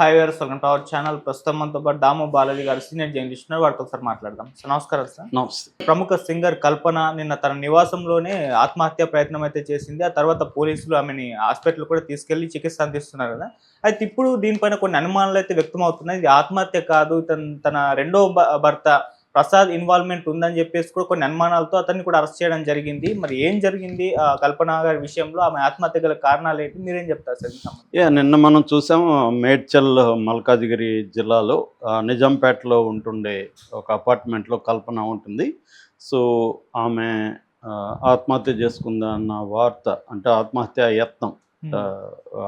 Hi where to our channel. ప్రస్తుతం మనతో పాటు దాము బాలాజీ గారు సీనియర్ జర్నలిస్ట్ ఉన్నారు. వారితో ఒకసారి మాట్లాడదాం. సార్ నమస్కారం సార్. నమస్తే. ప్రముఖ సింగర్ కల్పన నిన్న తన నివాసంలోనే ఆత్మహత్య ప్రయత్నం అయితే చేసింది. ఆ తర్వాత పోలీసులు ఆమెని హాస్పిటల్ కూడా తీసుకెళ్ళి చికిత్స అందిస్తున్నారు కదా. అయితే ఇప్పుడు దీనిపైన కొన్ని అనుమానాలు అయితే వ్యక్తం అవుతున్నాయి ఇది ఆత్మహత్య కాదు. తన తన రెండో భర్త ప్రసాద్ ఇన్వాల్వ్మెంట్ ఉందని చెప్పేసి కూడా కొన్ని అనుమానాలతో అతన్ని కూడా అరెస్ట్ చేయడం జరిగింది. మరి ఏం జరిగింది? కల్పన గారి విషయంలో ఆమె ఆత్మహత్య గల కారణాలు ఏంటి? మీరేం చెప్తారు సార్ నిన్న మనం చూసాం మేడ్చల్ మల్కాజిగిరి జిల్లాలో నిజాంపేటలో ఉంటుండే ఒక అపార్ట్మెంట్లో కల్పన ఉంటుంది. సో ఆమె ఆత్మహత్య ఆత్మహత్య చేసుకుందన్న వార్త అంటే ఆత్మహత్య యత్నం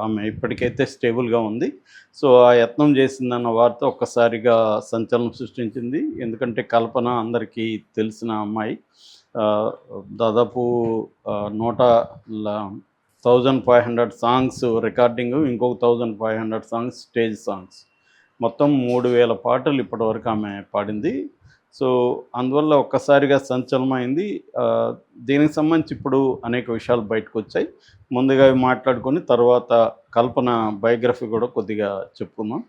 ఆమె ఇప్పటికైతే స్టేబుల్గా ఉంది. సో ఆ యత్నం చేసిందన్న వార్త ఒక్కసారిగా సంచలనం సృష్టించింది. ఎందుకంటే కల్పన అందరికీ తెలిసిన అమ్మాయి. దాదాపు నూట thousand five hundred songs recording ఇంకొక thousand five hundred songs stage songs. మొత్తం మూడు వేల పాటలు ఇప్పటివరకు ఆమె పాడింది. సో అందువల్ల ఒక్కసారిగా సంచలనమైంది. దీనికి సంబంధించి ఇప్పుడు అనేక విషయాలు బయటకు వచ్చాయి. ముందుగా మాట్లాడుకొని తర్వాత కల్పన బయోగ్రఫీ కూడా కొద్దిగా చెప్పుకుందాం.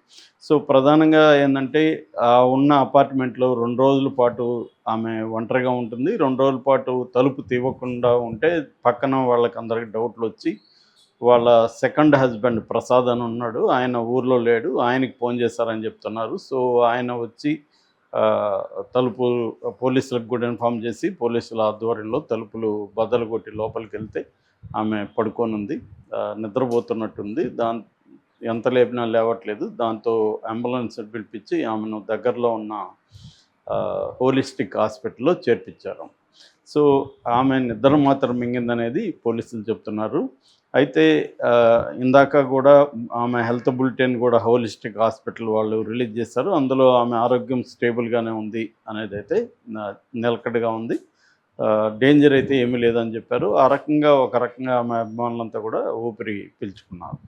సో ప్రధానంగా ఏంటంటే ఆ ఉన్న అపార్ట్మెంట్లో రెండు రోజుల పాటు ఆమె ఒంటరిగా ఉంటుంది. రెండు రోజుల పాటు తలుపు తీవ్వకుండా ఉంటే పక్కన వాళ్ళకి అందరికి డౌట్లు వచ్చి వాళ్ళ సెకండ్ హస్బెండ్ ప్రసాద్ అని ఉన్నాడు. ఆయన ఊర్లో లేడు. ఆయనకి ఫోన్ చేశారని చెప్తున్నారు. సో ఆయన వచ్చి తలుపు పోలీసులకు కూడా ఇన్ఫామ్ చేసి పోలీసుల ఆధ్వర్యంలో తలుపులు బద్దలు కొట్టి లోపలికి వెళ్తే ఆమె పడుకోనుంది. నిద్రపోతున్నట్టుంది. దాని ఎంత లేపినా లేవట్లేదు. దాంతో అంబులెన్స్ పిలిపించి ఆమెను దగ్గరలో ఉన్న హోలిస్టిక్ హాస్పిటల్లో చేర్పించారు. సో ఆమె నిద్ర మాత్రం మింగిందనేది పోలీసులు చెప్తున్నారు. అయితే ఇందాక కూడా ఆమె హెల్త్ బులెటిన్ కూడా హోలిస్టిక్ హాస్పిటల్ వాళ్ళు రిలీజ్ చేశారు. అందులో ఆమె ఆరోగ్యం స్టేబుల్గానే ఉంది అనేది అయితే నిలకడగా ఉంది. డేంజర్ అయితే ఏమీ లేదని చెప్పారు. ఆ రకంగా ఒక రకంగా ఆమె అభిమానులంతా కూడా ఊపిరి పీల్చుకున్నారు.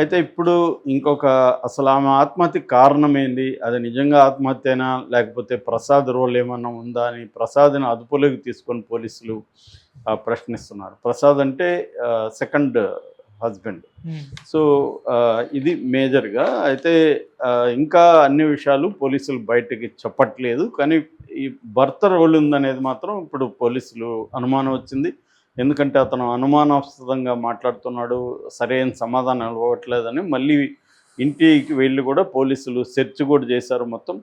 అయితే ఇప్పుడు ఇంకొక అసలు ఆమె ఆత్మహత్య కారణం ఏంది అది నిజంగా ఆత్మహత్యనా? లేకపోతే ప్రసాద్ రోల్ ఏమన్నా ఉందా అని ప్రసాద్ని అదుపులోకి తీసుకొని పోలీసులు ప్రశ్నిస్తున్నారు. ప్రసాద్ అంటే సెకండ్ హస్బెండ్. సో ఇది మేజర్గా. అయితే ఇంకా అన్ని విషయాలు పోలీసులు బయటకి చెప్పట్లేదు. కానీ ఈ భర్త రోల్ ఉందనేది మాత్రం ఇప్పుడు పోలీసులు అనుమానం వచ్చింది. ఎందుకంటే అతను అనుమానాస్పదంగా మాట్లాడుతున్నాడు సరైన సమాధానం ఇవ్వట్లేదని మళ్ళీ ఇంటికి వెళ్ళి కూడా పోలీసులు సెర్చ్ కూడా చేశారు మొత్తం.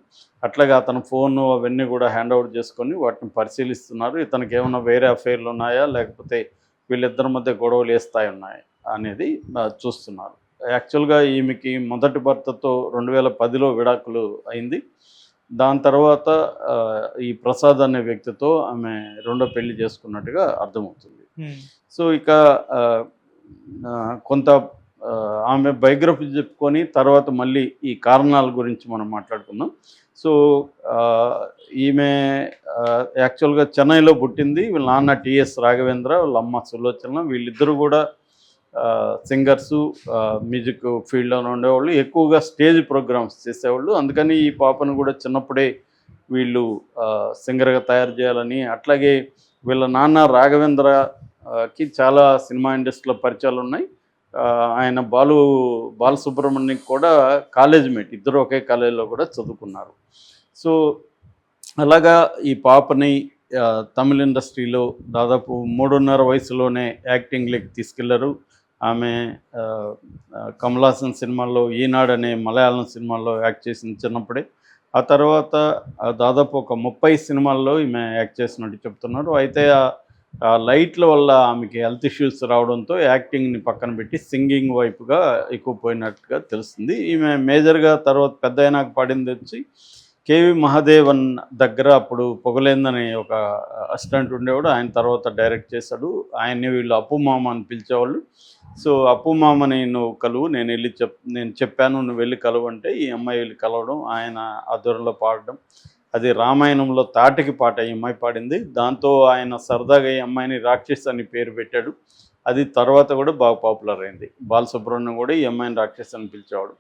అట్లాగే అతను ఫోన్ అవన్నీ కూడా హ్యాండ్ ఓవర్ చేసుకొని వాటిని పరిశీలిస్తున్నారు. ఇతనికి ఏమైనా వేరే అఫైర్లు ఉన్నాయా? లేకపోతే వీళ్ళిద్దరి మధ్య గొడవలు ఏ స్థాయి ఉన్నాయి అనేది చూస్తున్నారు. యాక్చువల్గా ఈమెకి మొదటి భర్తతో రెండు వేల పదిలో విడాకులు అయింది. దాని తర్వాత ఈ ప్రసాద్ అనే వ్యక్తితో ఆమె రెండో పెళ్ళి చేసుకున్నట్టుగా అర్థమవుతుంది. Hmm. సో ఇక కొంత ఆమె బయోగ్రఫీ చెప్పుకొని తర్వాత మళ్ళీ ఈ కారణాల గురించి మనం మాట్లాడుకుందాం. సో ఈమె యాక్చువల్గా చెన్నైలో పుట్టింది. వీళ్ళ నాన్న టిఎస్ రాఘవేంద్ర వాళ్ళ అమ్మ సులోచన వీళ్ళిద్దరూ కూడా సింగర్సు మ్యూజిక్ ఫీల్డ్లో ఉండేవాళ్ళు. ఎక్కువగా స్టేజ్ ప్రోగ్రామ్స్ చేసేవాళ్ళు. అందుకని ఈ పాపను కూడా చిన్నప్పుడే వీళ్ళు సింగర్గా తయారు చేయాలని అట్లాగే వీళ్ళ నాన్న రాఘవేంద్ర కి చాలా సినిమా ఇండస్ట్రీలో పరిచయాలు ఉన్నాయి. ఆయన బాలు బాలసుబ్రహ్మణ్యం కూడా కాలేజ్ మేట్ ఇద్దరు ఒకే కాలేజీలో కూడా చదువుకున్నారు. సో అలాగా ఈ పాపని తమిళ ఇండస్ట్రీలో దాదాపు మూడున్నర వయసులోనే యాక్టింగ్లోకి తీసుకెళ్ళారు. ఆమె కమలాసన్ సినిమాల్లో ఈనాడు అనే మలయాళం సినిమాల్లో యాక్ట్ చేసిన చిన్నప్పుడే. ఆ తర్వాత దాదాపు ఒక ముప్పై సినిమాల్లో ఈమె యాక్ట్ చేసినట్టు చెప్తున్నారు. అయితే లైట్ల వల్ల ఆమెకి హెల్త్ ఇష్యూస్ రావడంతో యాక్టింగ్ని పక్కన పెట్టి సింగింగ్ వైపుగా ఎక్కువ పోయినట్టుగా తెలుస్తుంది. ఈమె మేజర్గా తర్వాత పెద్ద అయినాక పాడింది వచ్చి కేవి మహాదేవన్ దగ్గర అప్పుడు పొగలేందని ఒక అసిస్టెంట్ ఉండేవాడు. ఆయన తర్వాత డైరెక్ట్ చేశాడు. ఆయన్ని వీళ్ళు అప్పు మామ అని పిలిచేవాళ్ళు. సో అప్పు మామని నువ్వు కలువు నేను వెళ్ళి చెప్ నేను చెప్పాను నువ్వు వెళ్ళి కలువు అంటే ఈ అమ్మాయి వెళ్ళి కలవడం ఆయన ఆధ్వర్యంలో పాడడం అది రామాయణంలో తాటికి పాట ఈ అమ్మాయి పాడింది. దాంతో ఆయన సరదాగా ఈ అమ్మాయిని రాక్షస్ అని పేరు పెట్టాడు. అది తర్వాత కూడా బాగా పాపులర్ అయింది. బాలసుబ్రహ్మణ్యం కూడా ఈ అమ్మాయిని రాక్షస్ అని పిలిచేవాడు.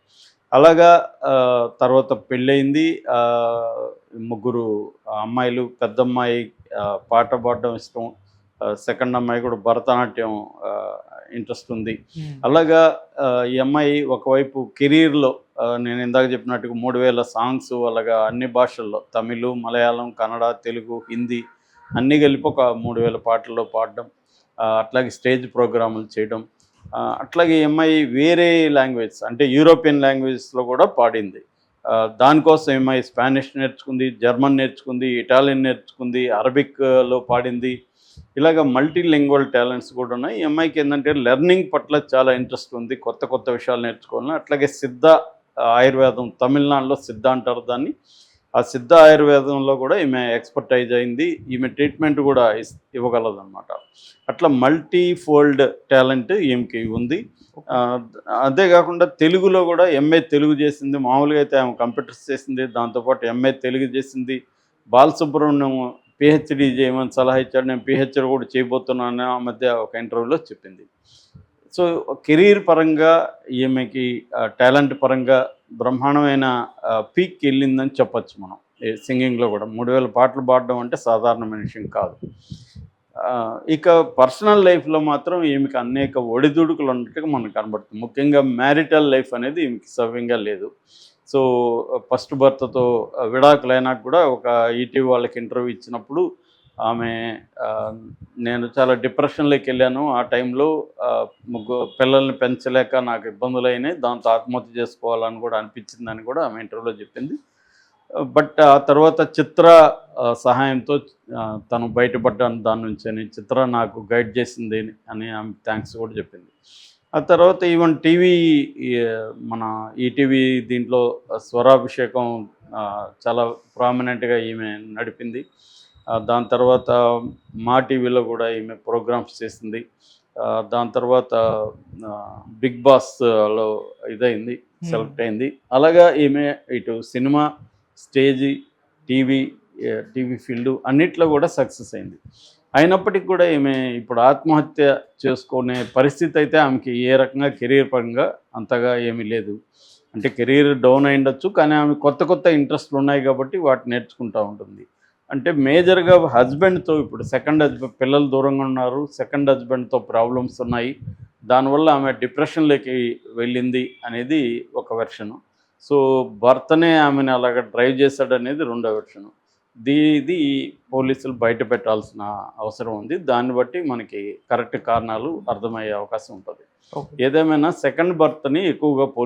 అలాగా తర్వాత పెళ్ళయింది. ఆ, ముగ్గురు అమ్మాయిలు పెద్దమ్మాయి పాట పాడడం ఇష్టం. సెకండ్ అమ్మాయి కూడా భరతనాట్యం ఇంట్రెస్ట్ ఉంది. అలాగా ఆ, ఈ అమ్మాయి ఒకవైపు కెరీర్లో నేను ఇందాక చెప్పినట్టుగా మూడు వేల సాంగ్స్ అలాగా అన్ని భాషల్లో తమిళ్ మలయాళం కన్నడ తెలుగు హిందీ అన్నీ కలిపి ఒక మూడు వేల పాటల్లో పాడడం అట్లాగే స్టేజ్ ప్రోగ్రాములు చేయడం అట్లాగే ఈ అమ్మాయి వేరే లాంగ్వేజ్ అంటే యూరోపియన్ లాంగ్వేజెస్లో కూడా పాడింది. దానికోసం అమ్మాయి స్పానిష్ నేర్చుకుంది జర్మన్ నేర్చుకుంది ఇటాలియన్ నేర్చుకుంది అరబిక్లో పాడింది ఇలాగ మల్టీ లింగ్వల్ టాలెంట్స్ కూడా ఉన్నాయి. ఈ అమ్మాయికి ఏంటంటే లెర్నింగ్ పట్ల చాలా ఇంట్రెస్ట్ ఉంది. కొత్త కొత్త విషయాలు నేర్చుకోవాలని. అట్లాగే సిద్ధ ఆయుర్వేదం తమిళనాడులో సిద్ధ అంటారు దాన్ని. ఆ సిద్ధ ఆయుర్వేదంలో కూడా ఈమె ఎక్స్పర్టైజ్ అయింది. ఈమె ట్రీట్మెంట్ కూడా ఇవ్వగలదు అనమాట అట్లా మల్టీ ఫోల్డ్ టాలెంట్ ఈమెకి ఉంది. అదే కాకుండా తెలుగులో కూడా ఎంఏ తెలుగు చేసింది. మామూలుగా అయితే ఆమె కంప్యూటర్స్ చేసింది. దాంతోపాటు ఎంఏ తెలుగు చేసింది. బాలసుబ్రహ్మణ్యం పిహెచ్డి చేయమని సలహా ఇచ్చాడు. నేను పిహెచ్డి కూడా చేయబోతున్నాను ఆ మధ్య ఒక ఇంటర్వ్యూలో చెప్పింది. సో కెరీర్ పరంగా ఈమెకి టాలెంట్ పరంగా బ్రహ్మాండమైన పీక్ వెళ్ళిందని చెప్పొచ్చు మనం. సింగింగ్లో కూడా మూడు వేల పాటలు పాడడం అంటే సాధారణమైన విషయం కాదు. ఇక పర్సనల్ లైఫ్లో మాత్రం ఈమెకి అనేక ఒడిదుడుకులు ఉన్నట్టుగా మనకు కనబడుతుంది. ముఖ్యంగా మ్యారిటల్ లైఫ్ అనేది ఈమెకి సవ్యంగా లేదు. సో ఫస్ట్ భర్తతో విడాకులైనాక కూడా ఒక ఈటీవీ వాళ్ళకి ఇంటర్వ్యూ ఇచ్చినప్పుడు ఆమె నేను చాలా డిప్రెషన్లోకి వెళ్ళాను. ఆ టైంలో ముగ్గురు ముగ్గు పిల్లల్ని పెంచలేక నాకు ఇబ్బందులు అయినాయి. దాంతో ఆత్మహత్య చేసుకోవాలని కూడా అనిపించిందని కూడా ఆమె ఇంటర్వ్యూలో చెప్పింది. బట్ ఆ తర్వాత చిత్ర సహాయంతో తను బయటపడ్డాను. దాని నుంచి అని చిత్ర నాకు గైడ్ చేసింది అని ఆమె థ్యాంక్స్ కూడా చెప్పింది. ఆ తర్వాత ఈవెన్ టీవీ మన ఈటీవీ దీంట్లో స్వరాభిషేకం చాలా ప్రామినెంట్గా ఈమె నడిపింది. దాని తర్వాత మా టీవీలో కూడా ఈమె ప్రోగ్రామ్స్ చేసింది. దాని తర్వాత బిగ్ బాస్లో ఇదైంది సెలెక్ట్ అయింది. అలాగా ఈమె ఇటు cinema stage TV TV field అన్నిట్లో కూడా సక్సెస్ అయింది. అయినప్పటికీ కూడా ఈమె ఇప్పుడు ఆత్మహత్య చేసుకునే పరిస్థితి అయితే ఆమెకి ఏ రకంగా కెరీర్ పరంగా అంతగా ఏమీ లేదు. అంటే కెరీర్ డౌన్ అయిండొచ్చు కానీ ఆమె కొత్త కొత్త ఇంట్రెస్ట్లు ఉన్నాయి కాబట్టి వాటిని నేర్చుకుంటూ ఉంటుంది. అంటే మేజర్గా హస్బెండ్తో ఇప్పుడు సెకండ్ హస్బెండ్ పిల్లలు దూరంగా ఉన్నారు సెకండ్ హస్బెండ్తో ప్రాబ్లమ్స్ ఉన్నాయి. దానివల్ల ఆమె డిప్రెషన్లోకి వెళ్ళింది అనేది ఒక వెర్షను. సో భర్తనే ఆమెను అలాగ డ్రైవ్ చేశాడనేది రెండో వెర్షను. ఇది పోలీసులు బయట పెట్టాల్సిన అవసరం ఉంది. దాన్ని బట్టి మనకి కరెక్ట్ కారణాలు అర్థమయ్యే అవకాశం ఉంటుంది. ఏదేమైనా సెకండ్ బర్త్ని ఎక్కువగా